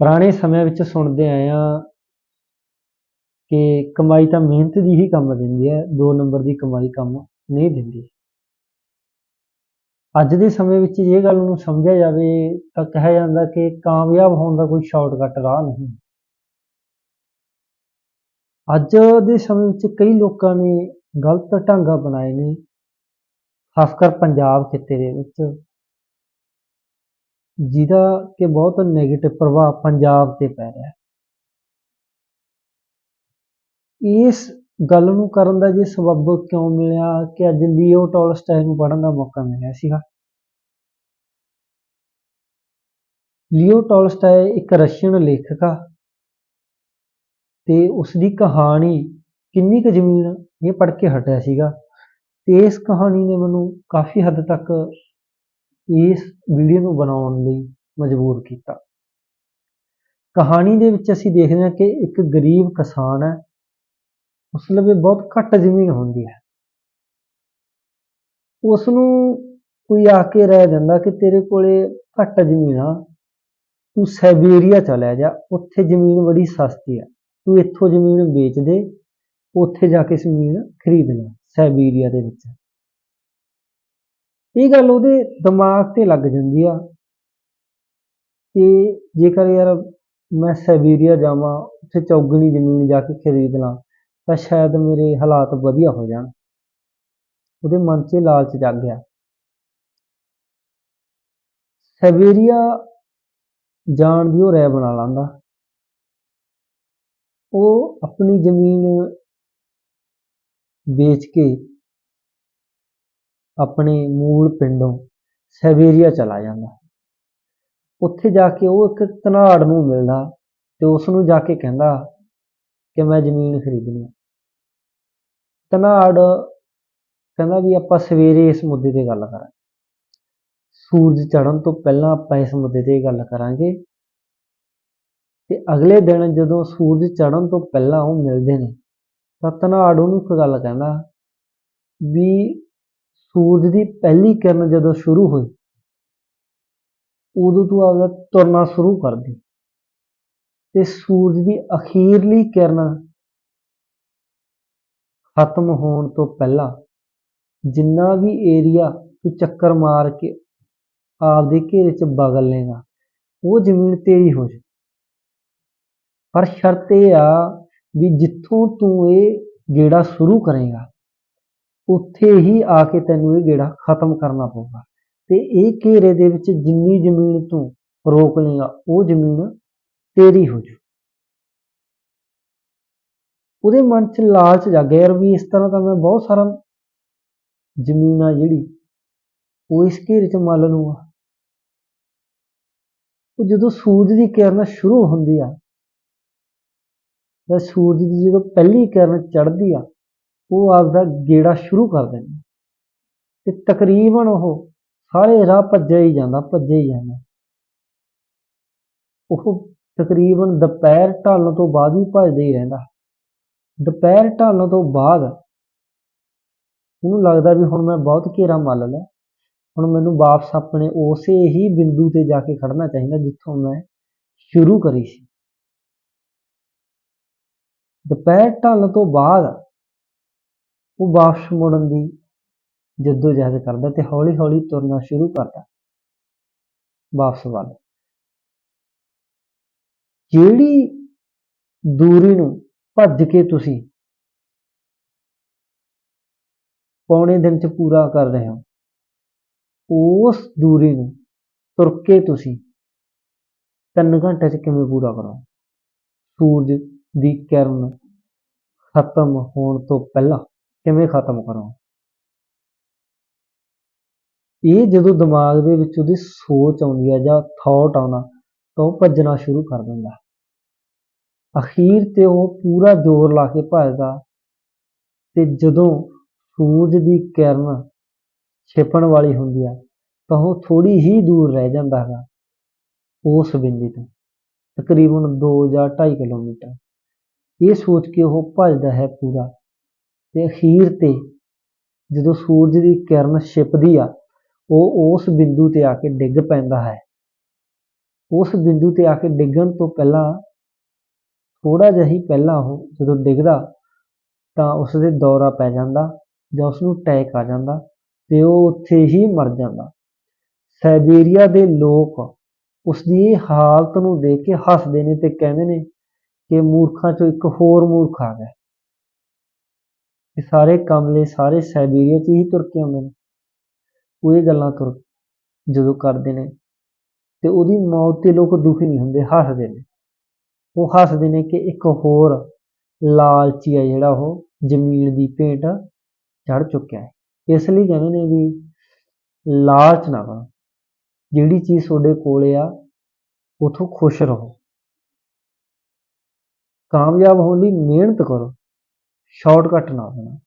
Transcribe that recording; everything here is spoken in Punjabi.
ਪੁਰਾਣੇ ਸਮਿਆਂ ਵਿੱਚ ਸੁਣਦੇ ਆਏ ਹਾਂ ਕਿ ਕਮਾਈ ਤਾਂ ਮਿਹਨਤ ਦੀ ਹੀ ਕੰਮ ਦਿੰਦੀ ਹੈ, ਦੋ ਨੰਬਰ ਦੀ ਕਮਾਈ ਕੰਮ ਨਹੀਂ ਦਿੰਦੀ। ਅੱਜ ਦੇ ਸਮੇਂ ਵਿੱਚ ਇਹ ਗੱਲ ਨੂੰ ਸਮਝਿਆ ਜਾਵੇ ਤਾਂ ਕਿਹਾ ਜਾਂਦਾ ਕਿ ਕਾਮਯਾਬ ਹੋਣ ਦਾ ਕੋਈ ਸ਼ਾਰਟਕਟ ਰਾਹ ਨਹੀਂ। ਅੱਜ ਦੇ ਸਮੇਂ ਵਿੱਚ ਕਈ ਲੋਕਾਂ ਨੇ ਗਲਤ ਢੰਗ ਅਪਣਾਏ ਨੇ ਖਾਸ ਕਰ ਪੰਜਾਬ ਖਿੱਤੇ ਦੇ ਵਿੱਚ। ਜਿਹਦਾ ਕਿ ਬਹੁਤ ਨੈਗੇਟਿਵ ਪ੍ਰਭਾਵ ਪੰਜਾਬ ਤੇ ਪੈ ਰਿਹਾ ਹੈ। ਇਸ ਗੱਲ ਨੂੰ ਕਰਨ ਦਾ ਜੇ ਸਬੱਬ ਕਿਉਂ ਮਿਲਿਆ ਕਿ ਅੱਜ ਲੀਓ ਟੋਲਸਟਾਏ ਨੂੰ ਪੜ੍ਹਨ ਦਾ ਮੌਕਾ ਮਿਲਿਆ ਸੀਗਾ? ਲੀਓ ਟੋਲਸਟਾਏ ਇੱਕ ਰਸ਼ੀਅਨ ਲੇਖਕ ਆ ਤੇ ਉਸ ਦੀ ਕਹਾਣੀ ਕਿੰਨੀ ਕੁ ਜ਼ਮੀਨ ਇਹ ਪੜ੍ਹ ਕੇ ਹਟਿਆ ਸੀਗਾ ਤੇ ਇਸ ਕਹਾਣੀ ਨੇ ਮੈਨੂੰ ਕਾਫੀ ਹੱਦ ਤੱਕ ਇਸ ਵੀਡੀਓ ਨੂੰ ਬਣਾਉਣ ਲਈ ਮਜਬੂਰ ਕੀਤਾ। ਕਹਾਣੀ ਦੇ ਵਿੱਚ ਅਸੀਂ ਦੇਖਦੇ ਹਾਂ ਕਿ ਇੱਕ ਗਰੀਬ ਕਿਸਾਨ ਹੈ ਉਸ ਲਵੇ ਬਹੁਤ ਘੱਟ ਜ਼ਮੀਨ ਹੁੰਦੀ ਹੈ। ਉਸ ਨੂੰ ਕੋਈ ਆ ਕੇ ਰਹਿ ਜਾਂਦਾ ਕਿ ਤੇਰੇ ਕੋਲੇ ਘੱਟ ਜ਼ਮੀਨ ਆ, ਤੂੰ ਸਾਈਬੇਰੀਆ ਚਲਿਆ ਜਾ, ਉੱਥੇ ਜ਼ਮੀਨ ਬੜੀ ਸਸਤੀ ਹੈ, ਤੂੰ ਇੱਥੋਂ ਜ਼ਮੀਨ ਵੇਚ ਦੇ, ਉੱਥੇ ਜਾ ਕੇ ਜ਼ਮੀਨ ਖਰੀਦ ਲੈ ਸਾਈਬੇਰੀਆ ਦੇ ਵਿੱਚ। ਇਹ ਗੱਲ ਉਹਦੇ ਦਿਮਾਗ ਤੇ ਲੱਗ ਜਾਂਦੀ ਆ ਕਿ ਜੇਕਰ ਯਾਰ ਮੈਂ ਸਾਈਬੇਰੀਆ ਜਾਵਾਂ, ਉੱਥੇ ਚੌਗਣੀ ਜ਼ਮੀਨ ਜਾ ਕੇ ਖਰੀਦ ਲਾਂ, ਤਾਂ ਸ਼ਾਇਦ ਮੇਰੇ ਹਾਲਾਤ ਵਧੀਆ ਹੋ ਜਾਣ। ਉਹਦੇ ਮਨ 'ਚ ਲਾਲਚ ਜਾਗ ਗਿਆ। ਸਾਈਬੇਰੀਆ ਜਾਣ ਦੀ ਉਹ ਰਾਏ ਬਣਾ ਲਾਂਦਾ ਉਹ ਆਪਣੀ ਜ਼ਮੀਨ ਵੇਚ ਕੇ ਆਪਣੇ ਮੂਲ ਪਿੰਡੋਂ ਸਾਈਬੇਰੀਆ ਚਲਾ ਜਾਂਦਾ। ਉੱਥੇ ਜਾ ਕੇ ਉਹ ਇੱਕ ਧਨਾੜ ਨੂੰ ਮਿਲਦਾ ਤੇ ਉਸ ਨੂੰ ਜਾ ਕੇ ਕਹਿੰਦਾ ਕਿ ਮੈਂ ਜ਼ਮੀਨ ਖਰੀਦਣੀ ਹੈ ਧਨਾੜ ਕਹਿੰਦਾ ਵੀ ਆਪਾਂ ਸਵੇਰੇ ਇਸ ਮੁੱਦੇ ਤੇ ਗੱਲ ਕਰਾਂਗੇ। ਸੂਰਜ ਚੜ੍ਹਨ ਤੋਂ ਪਹਿਲਾਂ ਆਪਾਂ ਇਸ ਮੁੱਦੇ ਤੇ ਗੱਲ ਕਰਾਂਗੇ। ਤੇ ਅਗਲੇ ਦਿਨ ਜਦੋਂ ਸੂਰਜ ਚੜ੍ਹਨ ਤੋਂ ਪਹਿਲਾਂ ਉਹ ਮਿਲਦੇ ਨੇ ਤਾਂ ਧਨਾੜ ਉਹਨੂੰ ਇੱਕ ਗੱਲ ਕਹਿੰਦਾ ਵੀ ਸੂਰਜ ਦੀ ਪਹਿਲੀ ਕਿਰਨ ਜਦੋਂ ਸ਼ੁਰੂ ਹੋਈ, ਉਦੋਂ ਤੂੰ ਆਪਦਾ ਤੁਰਨਾ ਸ਼ੁਰੂ ਕਰ ਦੇ ਤੇ ਸੂਰਜ ਦੀ ਅਖੀਰਲੀ ਕਿਰਨ ਖਤਮ ਹੋਣ ਤੋਂ ਪਹਿਲਾਂ ਜਿੰਨਾ ਵੀ ਏਰੀਆ ਤੂੰ ਚੱਕਰ ਮਾਰ ਕੇ ਆਪਦੇ ਘੇਰੇ 'ਚ ਬਗਲ ਲੇਗਾ ਉਹ ਜ਼ਮੀਨ ਤੇਰੀ ਹੋ ਜਾ ਪਰ ਸ਼ਰਤ ਇਹ ਆ ਵੀ ਜਿੱਥੋਂ ਤੂੰ ਇਹ ਗੇੜਾ ਸ਼ੁਰੂ ਕਰੇਗਾ ਉੱਥੇ ਹੀ ਆ ਕੇ ਤੈਨੂੰ ਇਹ ਗੇੜਾ ਖਤਮ ਕਰਨਾ ਪਊਗਾ। ਤੇ ਇਹ ਘੇਰੇ ਦੇ ਵਿੱਚ ਜਿੰਨੀ ਜ਼ਮੀਨ ਤੂੰ ਰੋਕ ਲੇਗਾ ਉਹ ਜ਼ਮੀਨ ਤੇਰੀ ਹੋ ਜੂ। ਉਹਦੇ ਮਨ 'ਚ ਲਾਲਚ ਜਾਗਿਆ ਯਾਰ ਵੀ ਇਸ ਤਰ੍ਹਾਂ ਤਾਂ ਮੈਂ ਬਹੁਤ ਸਾਰਾ ਜ਼ਮੀਨ ਆ ਜਿਹੜੀ ਉਹ ਇਸ ਘੇਰੇ 'ਚ ਮੱਲ ਲੂੰਗਾ ਉਹ ਜਦੋਂ ਸੂਰਜ ਦੀ ਕਿਰਨ ਸ਼ੁਰੂ ਹੁੰਦੀ ਆ, ਜਾਂ ਸੂਰਜ ਦੀ ਜਦੋਂ ਪਹਿਲੀ ਕਿਰਨ ਚੜ੍ਹਦੀ ਆ ਉਹ ਆਪਦਾ ਗੇੜਾ ਸ਼ੁਰੂ ਕਰ ਦਿੰਦਾ। ਤੇ ਤਕਰੀਬਨ ਉਹ ਸਾਰੇ ਰਾਹ ਭੱਜਿਆ ਹੀ ਜਾਂਦਾ, ਭੱਜਿਆ ਹੀ ਜਾਂਦਾ। ਉਹ ਤਕਰੀਬਨ ਦੁਪਹਿਰ ਢਲਣ ਤੋਂ ਬਾਅਦ ਵੀ ਭੱਜਦਾ ਹੀ ਰਹਿੰਦਾ। ਦੁਪਹਿਰ ਢਲਣ ਤੋਂ ਬਾਅਦ ਉਹਨੂੰ ਲੱਗਦਾ ਵੀ ਹੁਣ ਮੈਂ ਬਹੁਤ ਘੇਰਾ ਮੱਲ ਲਿਆ। ਹੁਣ ਮੈਨੂੰ ਵਾਪਸ ਆਪਣੇ ਉਸੇ ਹੀ ਬਿੰਦੂ ਤੇ ਜਾ ਕੇ ਖੜਨਾ ਚਾਹੀਦਾ ਜਿੱਥੋਂ ਮੈਂ ਸ਼ੁਰੂ ਕਰੀ ਸੀ। ਦੁਪਹਿਰ ਢਲਣ ਤੋਂ ਬਾਅਦ ਉਹ ਵਾਪਸ ਮੁੜਨ ਦੀ ਜੱਦੋ ਜਹਿਦ ਕਰਦਾ ਤੇ ਹੌਲੀ ਹੌਲੀ ਤੁਰਨਾ ਸ਼ੁਰੂ ਕਰਦਾ। ਵਾਪਸ ਵੱਲ। ਜਿਹੜੀ ਦੂਰੀ ਨੂੰ ਭੱਜ ਕੇ ਤੁਸੀਂ ਪੌਣੇ ਦਿਨ ਚ ਪੂਰਾ ਕਰ ਰਹੇ ਹੋ, ਉਸ ਦੂਰੀ ਨੂੰ ਤੁਰ ਕੇ ਤੁਸੀਂ ਤਿੰਨ ਘੰਟੇ ਚ ਕਿਵੇਂ ਪੂਰਾ ਕਰੋ ਸੂਰਜ ਦੀ ਕਿਰਨ ਖਤਮ ਹੋਣ ਤੋਂ ਪਹਿਲਾਂ ਕਿਵੇਂ ਖਤਮ ਕਰੋ? ਇਹ ਜਦੋਂ ਦਿਮਾਗ ਦੇ ਵਿੱਚ ਉਹਦੀ ਸੋਚ ਆਉਂਦੀ ਹੈ ਜਾਂ ਥਾਟ ਆਉਣਾ ਤਾਂ ਉਹ ਭੱਜਣਾ ਸ਼ੁਰੂ ਕਰ ਦਿੰਦਾ। ਅਖੀਰ ਤੇ ਉਹ ਪੂਰਾ ਜ਼ੋਰ ਲਾ ਕੇ ਭੱਜਦਾ ਤੇ ਜਦੋਂ ਸੂਰਜ ਦੀ ਕਿਰਨ ਛਿਪਣ ਵਾਲੀ ਹੁੰਦੀ ਆ, ਤਾਂ ਉਹ ਥੋੜੀ ਹੀ ਦੂਰ ਰਹਿ ਜਾਂਦਾ ਹੈਗਾ, ਉਸ ਬਿੰਦੂ ਤੋਂ। ਤਕਰੀਬਨ 2 ਜਾਂ 2.5 ਕਿਲੋਮੀਟਰ। ਇਹ ਸੋਚ ਕੇ ਉਹ ਭੱਜਦਾ ਹੈ ਪੂਰਾ। ਤੇ ਅਖੀਰ ਤੇ ਜਦੋਂ ਸੂਰਜ ਦੀ ਕਿਰਨ ਛਿਪਦੀ ਆ, ਉਹ ਉਸ ਬਿੰਦੂ ਤੇ ਆ ਕੇ ਡਿੱਗ ਪੈਂਦਾ ਹੈ। ਉਸ ਬਿੰਦੂ ਤੇ ਆ ਕੇ ਡਿੱਗਣ ਤੋਂ ਪਹਿਲਾਂ ਥੋੜਾ ਜਿਹਾ ਹੀ ਪਹਿਲਾਂ ਉਹ ਜਦੋਂ ਡਿੱਗਦਾ, ਤਾਂ ਉਸ ਦੇ ਦੌਰਾ ਪੈ ਜਾਂਦਾ ਜਾਂ ਉਸ ਨੂੰ ਅਟੈਕ ਆ ਜਾਂਦਾ ਤੇ ਉਹ ਉੱਥੇ ਹੀ ਮਰ ਜਾਂਦਾ। ਸਾਈਬੇਰੀਆ ਦੇ ਲੋਕ ਉਸ ਦੀ ਇਹ ਹਾਲਤ ਨੂੰ ਦੇਖ ਕੇ ਹੱਸਦੇ ਨੇ ਤੇ ਕਹਿੰਦੇ ਨੇ ਕਿ ਮੂਰਖਾਂ ਚੋਂ ਇੱਕ ਹੋਰ ਮੂਰਖ ਆ ਗਿਆ। ਇਹ ਸਾਰੇ ਕਮਲੇ ਸਾਰੇ ਸਾਈਬੇਰੀਆ 'ਚ ਹੀ ਤੁਰ ਕੇ ਆਉਂਦੇ ਨੇ। ਉਹ ਇਹ ਗੱਲਾਂ ਤੁਰ, ਜਦੋਂ ਕਰਦੇ ਨੇ ਤੇ ਉਹਦੀ ਮੌਤ ਤੇ ਲੋਕ ਦੁਖੀ ਨਹੀਂ ਹੁੰਦੇ, ਹੱਸਦੇ ਨੇ। ਉਹ ਹੱਸਦੇ ਨੇ ਕਿ ਇੱਕ ਹੋਰ ਲਾਲਚੀ ਆ ਜਿਹੜਾ ਉਹ ਜ਼ਮੀਨ ਦੀ ਭੇਟ ਚੜ ਚੁੱਕਿਆ ਹੈ। ਇਸ ਲਈ ਕਹਿੰਦੇ ਨੇ ਵੀ ਲਾਲਚ ਨਾ ਕਰੋ। ਜਿਹੜੀ ਚੀਜ਼ ਤੁਹਾਡੇ ਕੋਲੇ ਆ, ਉਥੋਂ ਖੁਸ਼ ਰਹੋ। ਕਾਮਯਾਬ ਹੋਣ ਲਈ ਮਿਹਨਤ ਕਰੋ। ਸ਼ਾਰਟਕਟ ਨਾ ਹੋਣਾ।